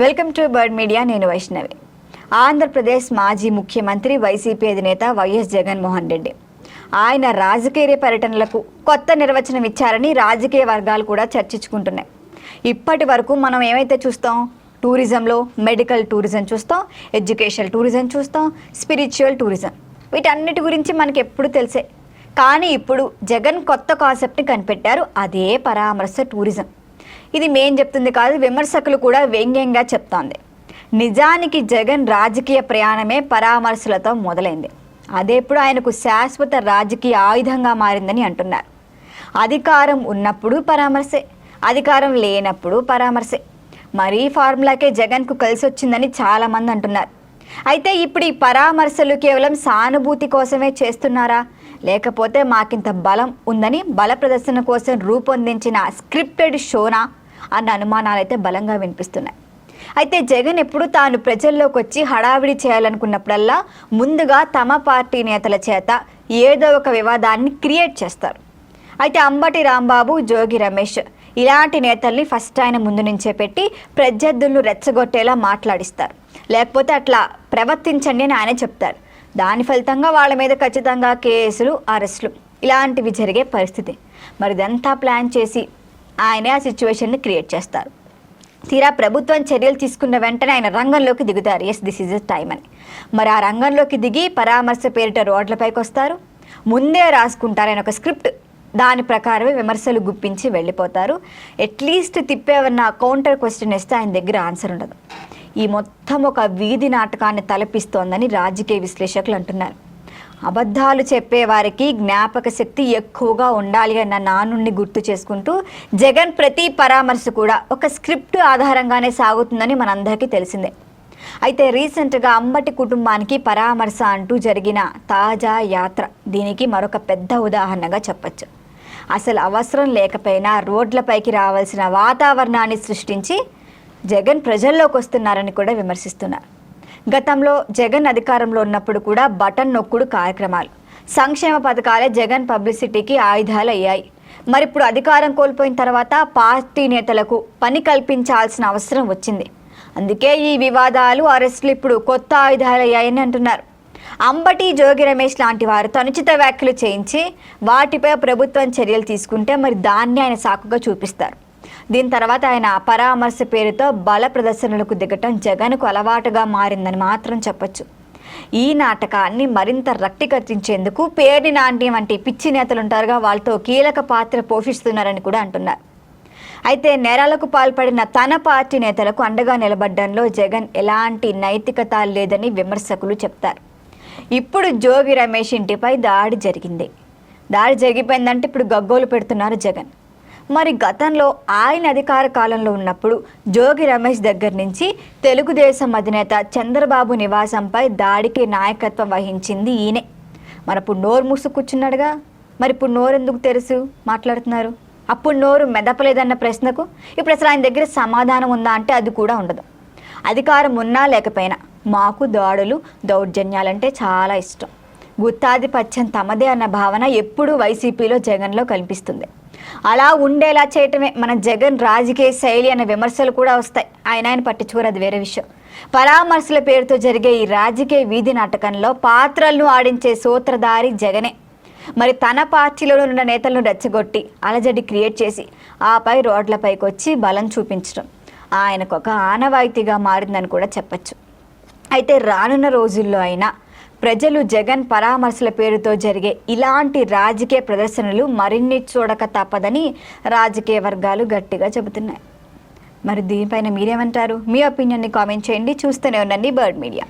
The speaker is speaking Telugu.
వెల్కమ్ టు బర్డ్ మీడియా నేను వైష్ణవి. ఆంధ్రప్రదేశ్ మాజీ ముఖ్యమంత్రి వైసీపీ అధినేత వైఎస్ జగన్మోహన్ రెడ్డి. ఆయన రాజకీయ పర్యటనలకు కొత్త నిర్వచనం ఇచ్చారని రాజకీయ వర్గాలు కూడా చర్చించుకుంటున్నాయి. ఇప్పటి వరకు మనం ఏమైతే చూస్తాం? టూరిజంలో మెడికల్ టూరిజం చూస్తాం ఎడ్యుకేషనల్ టూరిజం చూస్తాం స్పిరిచువల్ టూరిజం. వీటన్నిటి గురించి మనకి ఎప్పుడు తెలిసే. కానీ ఇప్పుడు జగన్ కొత్త కాన్సెప్ట్ని కనిపెట్టారు అదే పరామర్శ టూరిజం. ఇది మేం చెప్తుంది కాదు విమర్శకులు కూడా వ్యంగ్యంగా చెప్తోంది. నిజానికి జగన్ రాజకీయ ప్రయాణమే పరామర్శలతో మొదలైంది. అదేప్పుడు ఆయనకు శాశ్వత రాజకీయ ఆయుధంగా మారిందని అంటున్నారు. అధికారం ఉన్నప్పుడు పరామర్శే అధికారం లేనప్పుడు పరామర్శే. మరీ ఫార్ములాకే జగన్కు కలిసి వచ్చిందని చాలామంది అంటున్నారు. అయితే ఇప్పుడు ఈ పరామర్శలు కేవలం సానుభూతి కోసమే చేస్తున్నారా? లేకపోతే మాకింత బలం ఉందని బల ప్రదర్శన కోసం రూపొందించిన స్క్రిప్టెడ్ షోనా అన్న అనుమానాలు అయితే బలంగా వినిపిస్తున్నాయి. అయితే జగన్ ఎప్పుడు తాను ప్రజల్లోకి వచ్చి హడావిడి చేయాలనుకున్నప్పుడల్లా ముందుగా తమ పార్టీ నేతల చేత ఏదో ఒక వివాదాన్ని క్రియేట్ చేస్తారు. అయితే అంబటి రాంబాబు జోగి రమేష్ ఇలాంటి నేతల్ని ఫస్ట్ ఆయన ముందు నుంచే పెట్టి ప్రత్యర్థులను రెచ్చగొట్టేలా మాట్లాడిస్తారు. లేకపోతే అట్లా ప్రవర్తించండి అని ఆయన చెప్తారు. దాని ఫలితంగా వాళ్ళ మీద ఖచ్చితంగా కేసులు అరెస్టులు. ఇలాంటివి జరిగే పరిస్థితి. మరి ఇదంతా ప్లాన్ చేసి ఆయనే ఆ సిచ్యువేషన్ని క్రియేట్ చేస్తారు. తీరా ప్రభుత్వం చర్యలు తీసుకున్న వెంటనే ఆయన రంగంలోకి దిగుతారు. ఎస్ దిస్ ఇస్ టైం అని. మరి ఆ రంగంలోకి దిగి పరామర్శ పేరిట రోడ్లపైకి వస్తారు. ముందే రాసుకుంటారు. ఆయన ఒక స్క్రిప్ట్. దాని ప్రకారమే విమర్శలు గుప్పించి వెళ్ళిపోతారు. అట్లీస్ట్ తిప్పేవన్న కౌంటర్ క్వశ్చన్ ఇస్తే ఆయన దగ్గర ఆన్సర్ ఉండదు. ఈ మొత్తం ఒక వీధి నాటకాన్ని తలపిస్తోందని రాజకీయ విశ్లేషకులు అంటున్నారు. అబద్ధాలు చెప్పేవారికి జ్ఞాపక శక్తి ఎక్కువగా ఉండాలి అన్న నానుణ్ణి గుర్తు చేసుకుంటూ జగన్ ప్రతి పరామర్శ కూడా ఒక స్క్రిప్ట్ ఆధారంగానే సాగుతుందని మనందరికీ తెలిసిందే. అయితే రీసెంట్గా అంబటి కుటుంబానికి పరామర్శ అంటూ జరిగిన తాజా యాత్ర దీనికి మరొక పెద్ద ఉదాహరణగా చెప్పచ్చు. అసలు అవసరం లేకపోయినా రోడ్లపైకి రావాల్సిన వాతావరణాన్ని సృష్టించి జగన్ ప్రజల్లోకి వస్తున్నారని కూడా విమర్శిస్తున్నారు. గతంలో జగన్ అధికారంలో ఉన్నప్పుడు కూడా బటన్ నొక్కుడు కార్యక్రమాలు. సంక్షేమ పథకాలే జగన్ పబ్లిసిటీకి ఆయుధాలు అయ్యాయి. మరి ఇప్పుడు అధికారం కోల్పోయిన తర్వాత పార్టీ నేతలకు పని కల్పించాల్సిన అవసరం వచ్చింది. అందుకే ఈ వివాదాలు అరెస్టులు ఇప్పుడు కొత్త ఆయుధాలు అయ్యాయని అంటున్నారు. అంబటి జోగి రమేష్ లాంటి వారు అనుచిత వ్యాఖ్యలు చేయించి వాటిపై ప్రభుత్వం చర్యలు తీసుకుంటే మరి దాన్ని ఆయన సాకుగా చూపిస్తారు. దీని తర్వాత ఆయన పరామర్శ పేరుతో బల ప్రదర్శనలకు దిగటం జగన్కు అలవాటుగా మారిందని మాత్రం చెప్పొచ్చు. ఈ నాటకాన్ని మరింత రక్తి కట్టించేందుకు పేర్ని నాంటి వంటి పిచ్చి నేతలు ఉంటారుగా వాళ్ళతో కీలక పాత్ర పోషిస్తున్నారని కూడా అంటున్నారు. అయితే నేరాలకు పాల్పడిన తన పార్టీ నేతలకు అండగా నిలబడ్డంలో జగన్ ఎలాంటి నైతికత లేదని విమర్శకులు చెప్తారు. ఇప్పుడు జోగి రమేష్ ఇంటిపై దాడి జరిగింది. దాడి జరిగిపోయిందంటే ఇప్పుడు గగ్గోలు పెడుతున్నారు జగన్. మరి గతంలో ఆయన అధికార కాలంలో ఉన్నప్పుడు జోగి రమేష్ దగ్గర నుంచి తెలుగుదేశం అధినేత చంద్రబాబు నివాసంపై దాడికి నాయకత్వం వహించింది ఈయనే. మరి అప్పుడు నోరు మూసు కూర్చున్నాడుగా. మరి ఇప్పుడు నోరు ఎందుకు మాట్లాడుతున్నారు. అప్పుడు నోరు మెదపలేదన్న ప్రశ్నకు ఇప్పుడు అసలు ఆయన దగ్గర సమాధానం ఉందా అంటే అది కూడా ఉండదు. అధికారం ఉన్నా లేకపోయినా మాకు దాడులు దౌర్జన్యాలంటే చాలా ఇష్టం. గుత్తాధిపత్యం తమదే అన్న భావన ఎప్పుడూ వైసీపీలో జగన్లో కనిపిస్తుంది. అలా ఉండేలా చేయటమే మన జగన్ రాజకీయ శైలి అనే విమర్శలు కూడా వస్తాయి. ఆయన ఆయన పట్టించుకోరు అది వేరే విషయం. పరామర్శల పేరుతో జరిగే ఈ రాజకీయ వీధి నాటకంలో పాత్రలను ఆడించే సూత్రధారి జగనే. మరి తన పార్టీలో ఉన్న నేతలను రెచ్చగొట్టి అలజడి క్రియేట్ చేసి ఆపై రోడ్లపైకి వచ్చి బలం చూపించడం ఆయనకు ఒక ఆనవాయితీగా మారిందని కూడా చెప్పచ్చు. అయితే రానున్న రోజుల్లో అయినా ప్రజలు జగన్ పరామర్శల పేరుతో జరిగే ఇలాంటి రాజకీయ ప్రదర్శనలు మరిన్ని చూడక తప్పదని రాజకీయ వర్గాలు గట్టిగా చెబుతున్నాయి. మరి దీనిపైన మీరేమంటారు? మీ ఒపీనియన్ని కామెంట్ చేయండి. చూస్తూనే ఉండండి బర్డ్ మీడియా.